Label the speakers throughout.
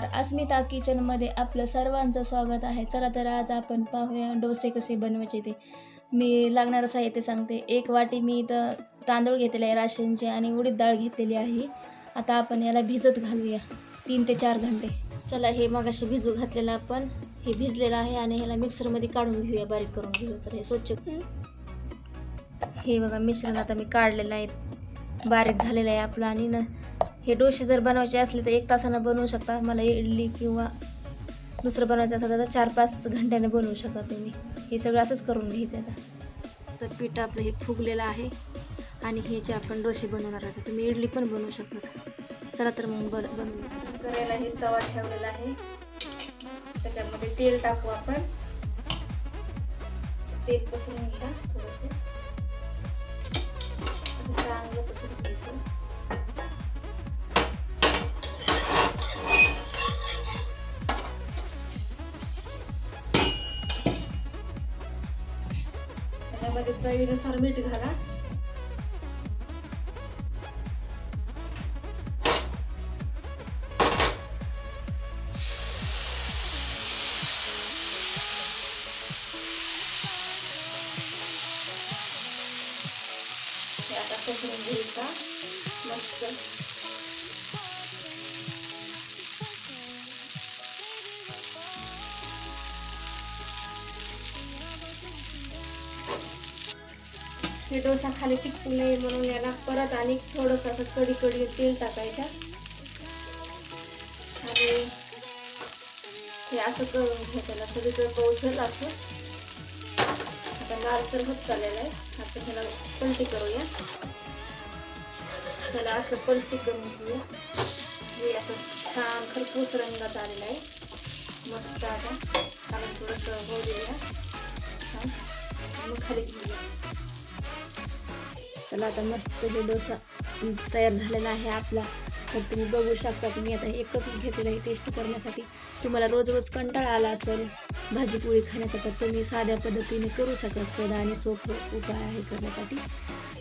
Speaker 1: नमस्कार. अस्मिता किचनमध्ये आपलं सर्वांचं स्वागत आहे. चला तर आज आपण पाहूया डोसे कसे बनवायचे ते. मी लागणारं साहित्य सांगते. एक वाटी मी इथं तांदूळ घेतलेले आहे राशनचे आणि उडीद डाळ घेतलेली आहे. आता आपण याला भिजत घालूया. तीन ते चार घंटे. चला हे मग असे भिजू घातलेलं आपण. हे भिजलेलं आहे आणि ह्याला मिक्सरमध्ये काढून घेऊया. बारीक करून घेऊ तर हे स्वच्छ. हे बघा मिश्रण आता मी काढलेलं आहे. बारीक झालेलं आहे आपलं आणि न हे डोसे जर बनवायचे असले तर एक तासानं बनवू शकता. मला इडली किंवा दुसरं बनवायचं असेल तर चार पाच घंट्याने बनवू शकता तुम्ही. हे सगळं असंच करून घ्यायचं आता. तर पीठ आपलं हे फुगलेलं आहे आणि ह्याचे आपण डोसे बनवणार आहोत तुम्ही इडली पण बनवू शकता. चला तर मग बन बनवू करायला हे तवा ठेवलेला आहे. त्याच्यामध्ये तेल टाकू आपण. तेल पसरून घ्या थोडंसं. असं चांगलं पसरून त्यामध्ये चवीनुसार मीठ घाला. आता पसरून घ्यायचा मस्त. हे डोसा खाली चिकटू नये म्हणून याला परत आणि थोडंसं असं कडी कडी तेल टाकायचं. आणि हे असं करून घ्या त्याला. सगळीकडे पोहोचल असं आता लालसर होत चाललेला आहे. आता त्याला पलटी करूया. त्याला असं पलटी करून घेऊया. हे असं छान खरपूस रंगात आलेलं आहे. मस्त आता. आणि थोडंसं होऊ देऊया. मग खाली घेऊया. चला आता मस्त हे डोसा तयार झालेला आहे आपला. तर तुम्ही बघू शकता तुम्ही आता एकच घेतलेलं आहे टेस्ट करण्यासाठी. तुम्हाला रोज रोज कंटाळा आला असेल भाजीपोळी खाण्याचा तर तुम्ही साध्या पद्धतीने करू शकता सोदा आणि सोपं उपाय आहे करण्यासाठी.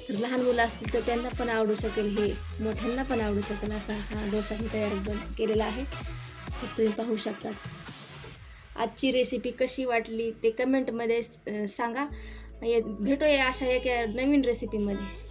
Speaker 1: तर लहान मुलं असतील तर त्यांना पण आवडू शकेल हे मोठ्यांना पण आवडू शकेल असा हा डोसा मी तयार बन केलेला आहे. तर तुम्ही पाहू शकता. आजची रेसिपी कशी वाटली ते कमेंटमध्ये सांगा. भेटूया अशा एका नवीन रेसिपीमध्ये